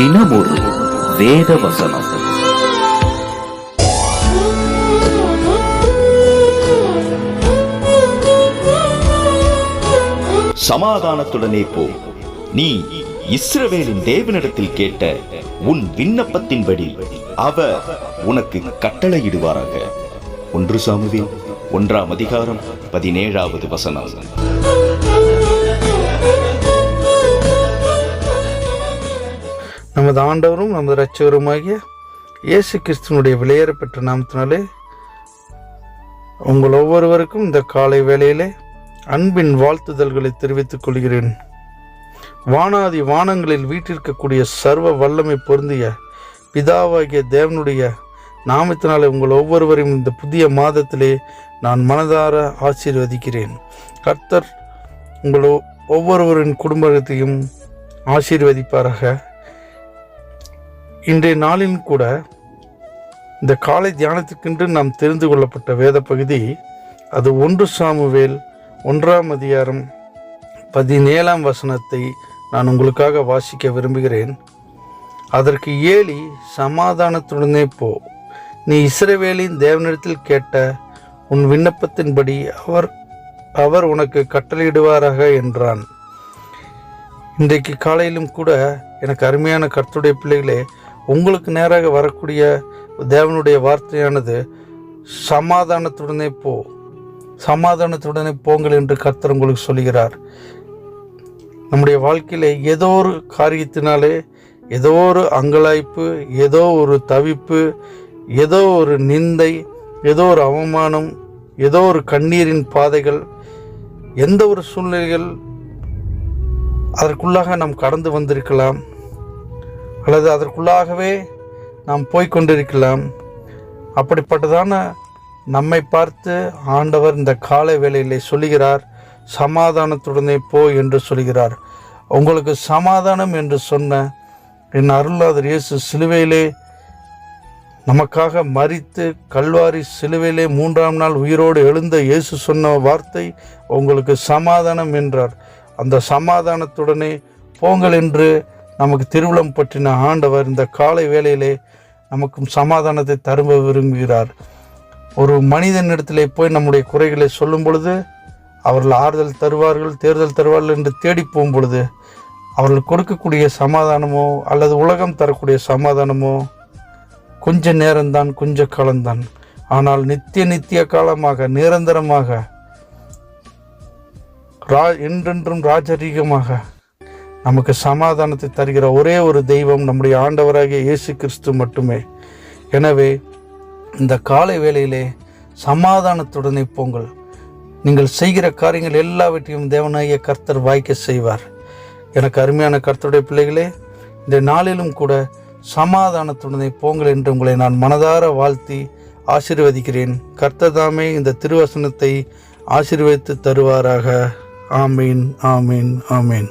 தினமொரு வேத வசனம் சமாதானத்துடனே போ. நீ இஸ்ரவேலின் தேவனிடத்தில் கேட்ட உன் விண்ணப்பத்தின்படி அவர் உனக்கு கட்டளையிடுவாராக. ஒன்று சாமுவேல் ஒன்றாம் அதிகாரம் பதினேழாவது வசனம். நமது ஆண்டவரும் நமது இரட்சகருமாகிய இயேசு கிறிஸ்துவனுடைய விலையேற பெற்ற நாமத்தினாலே உங்கள் ஒவ்வொருவருக்கும் இந்த காலை வேளையிலே அன்பின் வாழ்த்துதல்களை தெரிவித்துக் கொள்கிறேன். வானாதி வானங்களில் வீட்டிற்கக்கூடிய சர்வ வல்லமை பொருந்திய பிதாவாகிய தேவனுடைய நாமத்தினாலே உங்கள் ஒவ்வொருவரையும் இந்த புதிய மாதத்திலே நான் மனதார ஆசீர்வதிக்கிறேன். கர்த்தர் உங்கள் ஒவ்வொருவரின் குடும்பத்தையும் ஆசீர்வதிப்பாராக. இன்றைய நாளில் கூட இந்த காலை தியானத்துக்கென்று நாம் தெரிந்து கொள்ளப்பட்ட வேத பகுதி அது ஒன்று சாமுவேல் ஒன்றாம் அதிகாரம் பதினேழாம் வசனத்தை நான் உங்களுக்காக வாசிக்க விரும்புகிறேன். அதற்கு ஏலி சமாதானத்துடனே போ. நீ இஸ்ரவேலின் தேவனிடத்தில் கேட்ட உன் விண்ணப்பத்தின்படி அவர் அவர் உனக்கு கட்டளையிடுவாராக என்றான். இன்றைக்கு காலையிலும் கூட எனக்கு அருமையான கர்த்துடைய பிள்ளைகளே உங்களுக்கு நேராக வரக்கூடிய தேவனுடைய வார்த்தையானது சமாதானத்துடனே போ. சமாதானத்துடனே போங்கள் என்று கர்த்தர் உங்களுக்கு சொல்கிறார் நம்முடைய வாழ்க்கையில் ஏதோ ஒரு காரியத்தினாலே ஏதோ ஒரு அங்கலாய்ப்பு ஏதோ ஒரு தவிப்பு ஏதோ ஒரு நிந்தை ஏதோ ஒரு அவமானம் ஏதோ ஒரு கண்ணீரின் பாதைகள் எந்த ஒரு சூழ்நிலைகள் அதற்குள்ளாக நாம் கடந்து வந்திருக்கலாம். அல்லது அதற்குள்ளாகவே நாம் போய்கொண்டிருக்கலாம் அப்படிப்பட்டதான நம்மை பார்த்து ஆண்டவர் இந்த காலை வேளையிலே சொல்லுகிறார் சமாதானத்துடனே போ என்று சொல்கிறார் உங்களுக்கு சமாதானம் என்று சொன்ன என் அருளாதர் இயேசு சிலுவையிலே நமக்காக மறித்து கல்வாரி சிலுவையிலே மூன்றாம் நாள் உயிரோடு எழுந்த இயேசு சொன்ன வார்த்தை உங்களுக்கு சமாதானம் என்றார். அந்த சமாதானத்துடனே போங்கள் என்று நமக்கு திருவிழம் பற்றின ஆண்டவர் இந்த காலை வேளையிலே நமக்கும் சமாதானத்தை தரும்ப விரும்புகிறார். ஒரு மனிதனிடத்திலே போய் நம்முடைய குறைகளை சொல்லும் பொழுது அவர்கள் ஆறுதல் தருவார்கள் தேர்தல் தருவார்கள் என்று தேடி போகும் பொழுது அவர்கள் கொடுக்கக்கூடிய சமாதானமோ அல்லது உலகம் தரக்கூடிய சமாதானமோ கொஞ்ச நேரம்தான் கொஞ்ச காலம்தான். ஆனால் நித்திய நித்திய காலமாக நிரந்தரமாக ரா என்றென்றும் ராஜரீகமாக நமக்கு சமாதானத்தை தருகிற ஒரே ஒரு தெய்வம் நம்முடைய ஆண்டவராகிய இயேசு கிறிஸ்து மட்டுமே. எனவே இந்த காலை வேளையிலே சமாதானத்துடனே போங்கள் நீங்கள் செய்கிற காரியங்கள் எல்லாவற்றையும் தேவனாகிய கர்த்தர் வாய்க்க செய்வார். எனக்கு அருமையான கர்த்தருடைய பிள்ளைகளே இந்த நாளிலும் கூட சமாதானத்துடனே போங்கள் என்று உங்களை நான் மனதார வாழ்த்தி ஆசீர்வதிக்கிறேன். கர்த்தர் தாமே இந்த திருவசனத்தை ஆசீர்வதித்து தருவாராக. ஆமீன் ஆமீன் ஆமீன்.